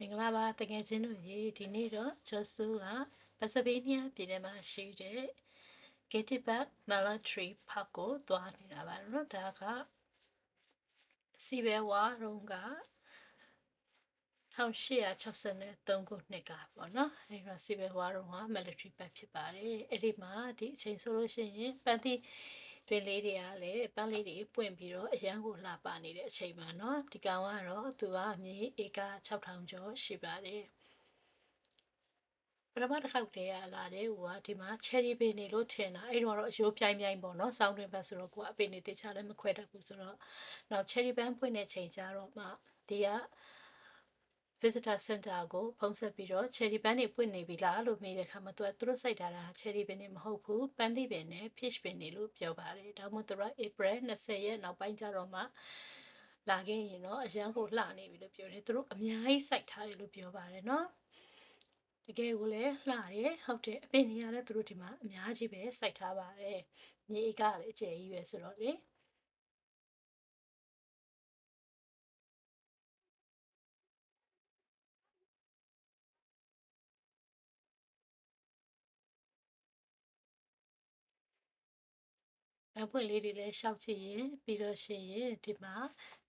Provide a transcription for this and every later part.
မင်္ဂလာပါတကယ်ချင်းတို့ရေဒီနေ့တော့ဂျော့ဆူကပစပီးနီးယားပြည်နယ်မှာရှိတဲ့ Gettysburg Military Park ကိုသွားနေတာပါနော်ဒါကစီဘဲဝါရုံးက1863ခုနှစ်ကပေါ့နော်အဲဒီတော့စီဘဲဝါရုံးက military park ဖြစ်ပါတယ်အဲ့ဒီမှာဒီအချိန်ဆိုလို့ရှိရင်ပန်းတီ ပင်လေးတွေကလည်းပန်းလေးတွေပွင့်ပြီးတော့အရန်ကိုလှပနေတဲ့အချိန်မှာเนาะဒီကောင်ကတော့သူကမြေဧက6000ကျော်ရှိပါတယ်ပထမတစ်ခေါက်တည်းကလာတယ်ဟိုကဒီမှာ cherry ပင်နေလို့ထင်တာအဲ့တော့တော့အယိုးပြိုင်ပြိုင်ပေါ့နော်စောင်းတွင်ဘက်ဆိုတော့ကိုကအပင်နေတေချာလည်းမခွဲတတ်ဘူးဆိုတော့နောက် cherry ပန်းဖွင့်တဲ့ချိန်ကျတော့မှဒီက visitor center ကိုဖုန်းဆက်ပြီးတော့ cherry ပန်းတွေပွင့်နေပြီလားလို့မေးတဲ့အခါမှာသူကသူတို့စိုက်ထားတာ cherry ပင်တွေမဟုတ်ဘူးပန်းသီးပင်နဲ့ peach ပင်တွေလို့ပြောပါတယ်ဒါမှမဟုတ်သူက April 20ရက်နောက်ပိုင်းကျတော့မှလာခဲ့ရင်တော့အရန်ကိုလှနေပြီလို့ပြောတယ်သူတို့အများကြီးစိုက်ထားတယ်လို့ပြောပါတယ်နော်တကယ်ကိုလည်းလှတယ်ဟုတ်တယ်အပင်တွေကလည်းသူတို့ဒီမှာအများကြီးပဲစိုက်ထားပါတယ်မြေကလည်းအကျယ်ကြီးပဲဆိုတော့လေ အပွင့်လေးတွေလည်းရှောက်ချင်ရင်ပြီးတော့ရှင်ရင်ဒီမှာ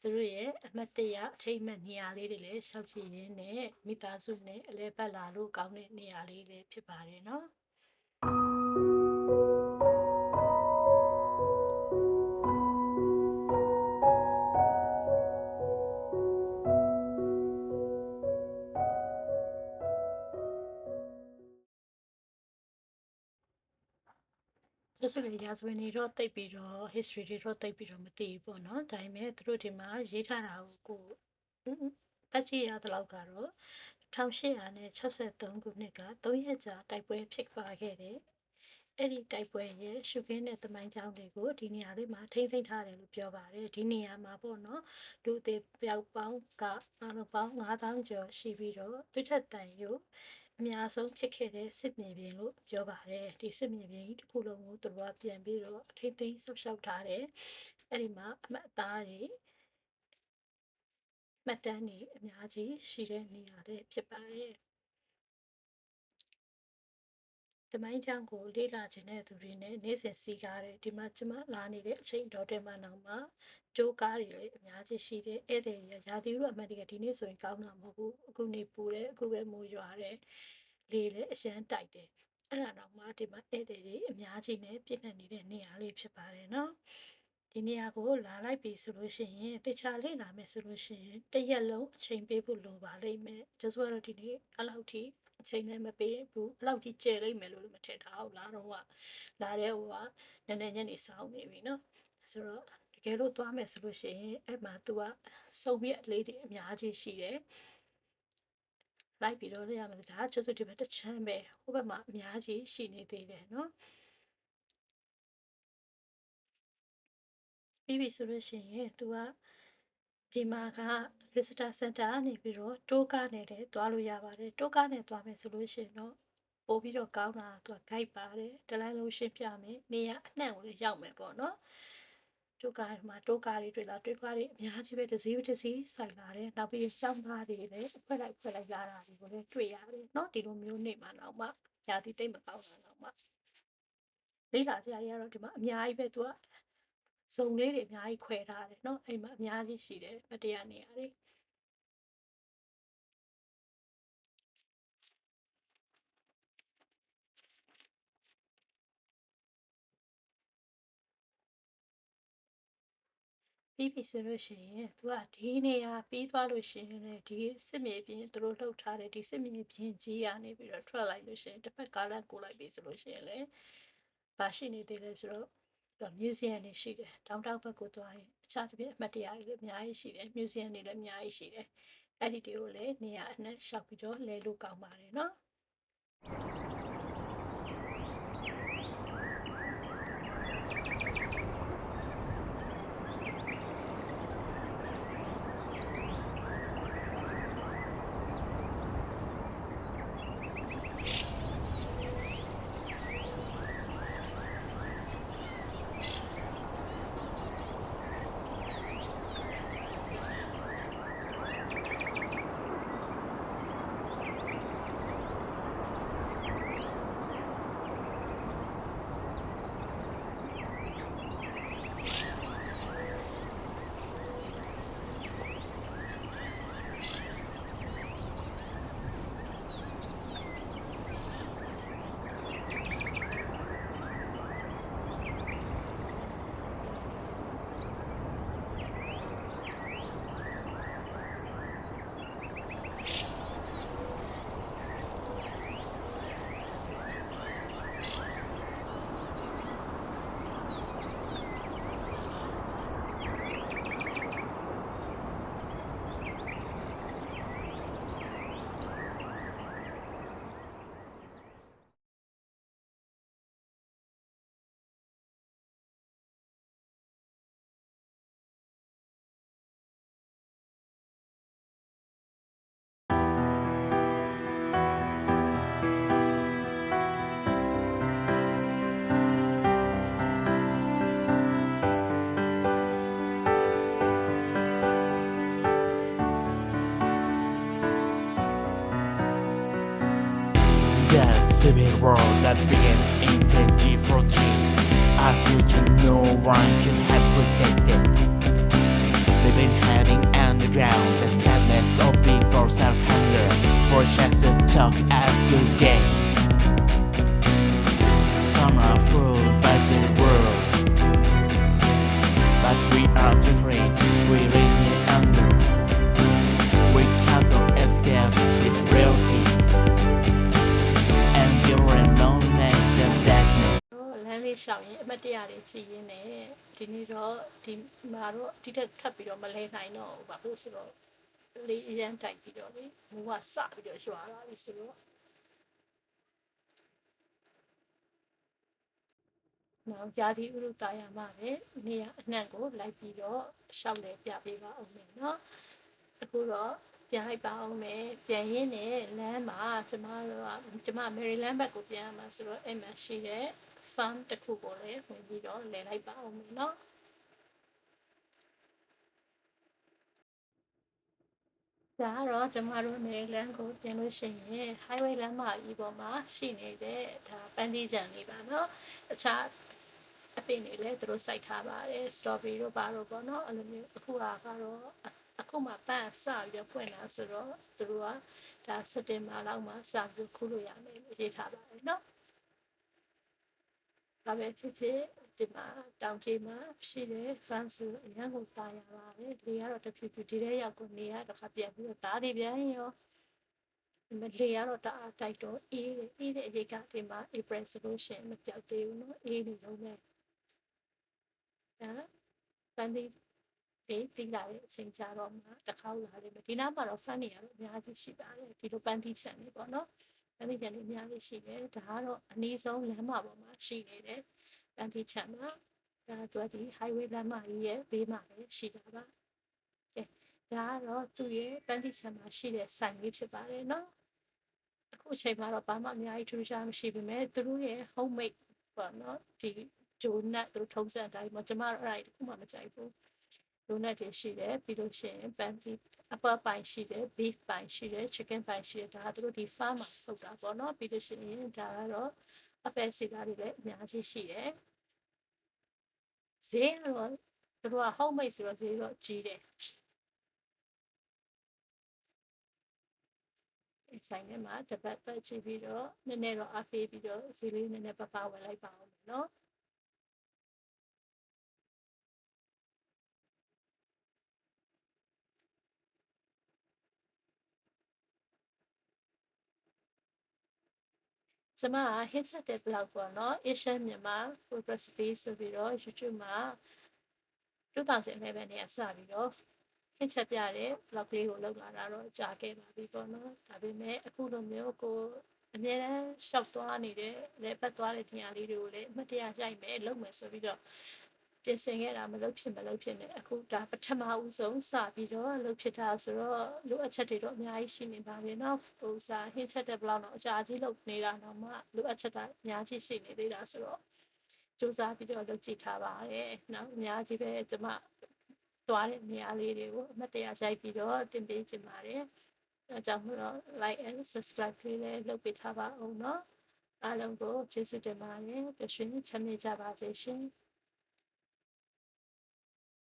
သူတို့ရဲ့အမတ်တရအထိတ်အမှတ်နေရာလေးတွေလည်းရှောက်ချင်ရင်နဲ့မိသားစုနဲ့အလဲပတ်လာလို့ကောင်းတဲ့နေရာလေးလည်းဖြစ်ပါတယ်နော် ဆိုရင်ရာဇဝင်တွေတော့တိတ်ပြီးတော့ history တွေတော့တိတ်ပြီးတော့မသိဘူးပေါ့နော်ဒါပေမဲ့သူတို့ဒီမှာရေးထားတာကိုကိုပတ်ကြည့်ရတဲ့လောက်ကတော့1863ခုနှစ်က3ရက်ကြာတိုက်ပွဲဖြစ်ပွားခဲ့တယ်အဲ့ဒီတိုက်ပွဲရဲ့ရှုခင်းတဲ့တမိုင်းကြောင်းတွေကိုဒီနေရာလေးမှာထိမ့်သိမ့်ထားတယ်လို့ပြောပါတယ်ဒီနေရာမှာပေါ့နော်လူသေးပျောက်ပေါင်းကအလုံးပေါင်း9000ကျော်ရှိပြီးတော့သူထက်တန်ရုပ် အများဆုံးဖြစ်ခဲ့တဲ့စစ်မြေပြင်လို့ပြောပါတယ်ဒီစစ်မြေပြင်ကြီးတစ်ခုလုံးကိုသူတို့ကပြန်ပြီးတော့ထိမ့်သိမ့်ဆောက်ရှောက်ထားတယ်အဲ့ဒီမှာအမတ်အသားတွေမှတ်တမ်းတွေအများကြီးရှိတဲ့နေရာလေးဖြစ်ပါတယ် တမိုင်းချောင်းကိုလေ့လာခြင်းတဲ့သူတွေနဲ့နေ့စဉ်စီးကားတဲ့ဒီမှာကျမလာနေတဲ့အချိန်တော်တယ်မှနောက်မှာကြိုးကားတွေလည်းအများကြီးရှိတယ်ဧည့်သည်တွေကရာသီဥတုအမှန်တကယ်ဒီနေ့ဆိုရင်ကောင်းတာမဟုတ်ဘူးအခုနေပူတယ်အခုပဲမိုးရွာတယ်လေလည်းအရှမ်းတိုက်တယ်အဲ့ဒါတော့မှဒီမှာဧည့်သည်တွေအများကြီးနဲ့ပြည့်နှက်နေတဲ့နေရာလေးဖြစ်ပါတယ်နော်ဒီနေရာကိုလာလိုက်ပြီဆိုလို့ရှိရင်တခြားလေ့လာမယ်ဆိုလို့ရှိရင်တရက်လုံးအချိန်ပေးဖို့လိုပါလိမ့်မယ်ကျဆိုတော့ဒီနေ့အဲ့လောက်ထိ အချိန်နဲ့မပေးဘူးအဲ့လောက်ကြီးကျယ်လိမ့်မယ်လို့မထင်တာဟုတ်လားတော့ကလာတဲ့ဟိုကနည်းနည်းညနေဆောင်နေပြီနော်ဆိုတော့တကယ်လို့သွားမယ်ဆိုလို့ရှိရင်အဲ့မှာ तू ကစုံပြက်လေးတွေအများကြီးရှိတယ်လိုက်ပြီးတော့လည်းရမယ်ဒါကကျဆိုဒီဘက်တစ်ချမ်းပဲဟိုဘက်မှာအများကြီးရှိနေသေးတယ်နော်ပြီးပြီဆိုလို့ရှိရင် तू က ဒီမှာက visitor center ကနေပြီးတော့တိုးကားနဲ့လည်းသွားလို့ရပါတယ်တိုးကားနဲ့သွားမယ်ဆိုလို့ရှိရင်တော့ပို့ပြီးတော့ကောင်းတာသူက guide ပါတယ်တလိုင်းလုံးရှင်းပြမယ်နေရအနှံ့ကိုလည်းရောက်မယ်ပေါ့နော်တိုးကားမှာတိုးကားတွေတွေ့လာတိုးကားတွေအများကြီးပဲတစ်စီးတစ်စီးဆိုင်လာတယ်နောက်ပြီးရှောင်းကားတွေလည်းအခွက်လိုက်ခွက်လိုက်လာတာတွေကိုလည်းတွေ့ရတယ်နော်ဒီလိုမျိုးနေမှာတော့မှญาတိတိတ်မကောင်းတာတော့မှလေးလာကြရရတော့ဒီမှာအများကြီးပဲသူက စုံလေးတွေအများကြီးခွဲထားတယ်เนาะအိမ်မှာအများကြီးရှိတယ်မတရားနေရာတွေပြီးပြီဆိုလို့ရှိရင်သူကဒီနေရာပြီးသွားလို့ရှိရင်လည်းဒီစစ်မြေပြင်သူတို့လှုပ်ထားတဲ့ဒီစစ်မြေပြင်ကြီးရနေပြီးတော့ထွက်လိုက်လို့ရှိရင်တစ်ဖက်ကားလမ်းကိုလိုက်ပြီဆိုလို့ရှိရင်လည်းဘာရှိနေသေးလဲဆိုတော့ တော့ museum တွေရှိတယ်တောင်တောက်ဘက်ကိုသွားရင်အခြားတစ်ပြအမှတ်တရတွေလည်းအများကြီးရှိတယ် museum တွေလည်းအများကြီးရှိတယ်အဲ့ဒီတွေကိုလည်းနေရာအနှံ့ရှောက်ပြီးတော့လဲလို့ကောင်းပါတယ်နော် civil war that began in 2014. A future no one could have predicted. Been heading underground, the sadness of people self-hunger. For just to talk as good game. Some are fooled by the world. But we are different, လမ်းလေးရှောင်ရင်အမတ်တရတွေကြည်ရင်းနဲ့ဒီနေ့တော့ဒီမှာတော့ဒီတက်ထပ်ပြီးတော့မလဲနိုင်တော့ဘူးဘာလို့ဆိုတော့လေးအရန်တိုက်ပြီးတော့လေမူကစပြီးတော့ရွာလာပြီဆိုတော့နောက်ရာသီဥတုတာယာမှာပဲနေရအနှံ့ကိုလိုက်ပြီးတော့ရှောက်လဲပြပေးပါအောင်မယ်နော်အခုတော့ပြန်လိုက်ပါအောင်မယ်ပြန်ရင်းနဲ့လမ်းမှာကျမတို့ကကျမမယ်ရီလန်းဘက်ကိုပြန်ရမှာဆိုတော့အဲ့မှာရှိတဲ့ farm တစ်ခုကိုလည်းဝင်ပြီးတော့လဲလိုက်ပါအောင်မယ်နော်ဒါကတော့ကျမတို့နယ်လမ်းကိုပြန်လို့ရှိရင် highway လမ်းမကြီးပေါ်မှာရှိနေတဲ့ဒါပန်းသီးကြံလေးပါနော်အခြားအပင်တွေလည်းသူတို့စိုက်ထားပါတယ် strawberry တို့ပါတော့ပေါ့နော်အဲ့လိုမျိုးအခုကတော့အခုမှပန်းစပြီးတော့ပွင့်လာဆိုတော့သူတို့ကဒါစက်တင်ဘာလောက်မှစပြီးခုလို့ရမယ်လို့ရေးထားပါတယ်နော် ဘာပဲဖြစ်ဖြစ်ဒီမှာတောင်ကြီးမှာရှိတဲ့ fan ဆိုအရန်ကိုတာရပါတယ်လေကတော့တဖြည်းဖြည်းဒီထဲရောက်ကိုနေရတော့ခါပြန်ပြီးတော့တားတွေပြန်ရောဒီမှာလေကတော့တအားတိုက်တော့အေးတယ်အေးတဲ့အရေးကဒီမှာ April ဆိုလို့ရှိရင်မပြောက်သေးဘူးเนาะအေးနေလုံးနဲ့အဲဖန်ဒီဒီတီးလာတဲ့အချိန်ကြာတော့မှတစ်ခါလာလိမ့်မယ်ဒီနောက်မှာတော့ fan တွေကတော့အများကြီးရှိပါတယ်ဒီလိုပန်းတီးချန်တွေပေါ့နော် ပန်းသီးချန်လေးအများကြီးရှိတယ်ဒါကတော့အနည်းဆုံးလမ်းမပေါ်မှာရှိနေတဲ့ပန်းသီးချန်မှာဒါသူကဒီ highway လမ်းမကြီးရဲ့ဘေးမှာပဲရှိတာပါကဲဒါကတော့သူ့ရဲ့ပန်းသီးချန်မှာရှိတဲ့ဆိုင်လေးဖြစ်ပါတယ်နော်အခုအချိန်မှာတော့ဘာမှအများကြီးထူးခြားမရှိပေမဲ့သူတို့ရဲ့ homemade ပေါ့နော်ဒီဂျိုနတ်သူတို့ထုံးစံအတိုင်းပေါ့ကျွန်မတို့အဲ့ဒါတခုမှမကြိုက်ဘူး ဂျိုနတ်တွေရှိတယ်ပြီးလို့ရှိရင်ပန်းသီး upper ပိုင်းရှိတယ် beef ပိုင်းရှိတယ် chicken ပိုင်းရှိတယ်ဒါကသူတို့ဒီ farm မှာထုတ်တာပေါ့နော်ပြီးလို့ရှိရင်ဒါကတော့အပယ်စီတာတွေလည်းအများကြီးရှိတယ်ဈေးကတော့သူတို့က homemade ဆိုတော့ဈေးတော့ကြီးတယ်အဆိုင်ထဲမှာတပတ်ပတ်ချပြီးတော့နည်းနည်းတော့အပေးပြီးတော့ဈေးလေးနည်းနည်းပပဝယ်လိုက်ပါအောင်မယ်နော် ကျမက hit set တဲ့ blog ပေါ့နော် Asian မြန်မာ food recipe ဆိုပြီးတော့ YouTube မှာ2011နဲ့စပြီးတော့ hit set ပြတဲ့ blog လေးကိုလုပ်လာတာတော့ကြာခဲ့ပါပြီပေါ့နော်ဒါပေမဲ့အခုလိုမျိုးကိုအများတန်းရှောက်သွားနေတဲ့လက်ပတ်သွားတဲ့နေရာလေးတွေကိုလည်းအမှတ်တရရိုက်မယ်လုပ်မယ်ဆိုပြီးတော့ ပြင်ဆင်ခဲ့တာမလုပ်ဖြစ်မလုပ်ဖြစ်နေအခုဒါပထမဦးဆုံးစပြီးတော့လုပ်ဖြစ်တာဆိုတော့လိုအပ်ချက်တွေတော့အများကြီးရှိနေပါပြီเนาะဟိုစာဟင်းချက်တဲ့ဘလောက်တော့အကြာကြီးလုပ်နေတာတော့မှလိုအပ်ချက်တာအများကြီးရှိနေသေးတာဆိုတော့စူးစမ်းပြီးတော့လုပ်ကြည့်ထားပါတယ်เนาะအများကြီးပဲကျမသွားတဲ့နေရာလေးတွေကိုအမှတ်တရရိုက်ပြီးတော့တင်ပေးချင်ပါတယ်အဲကြောင့်မို့တော့ like and subscribe လေးလည်းလုပ်ပေးထားပါအောင်เนาะအားလုံးကိုကျေးဇူးတင်ပါတယ်ပြည့်စုံချမ်းမြေ့ကြပါစေရှင်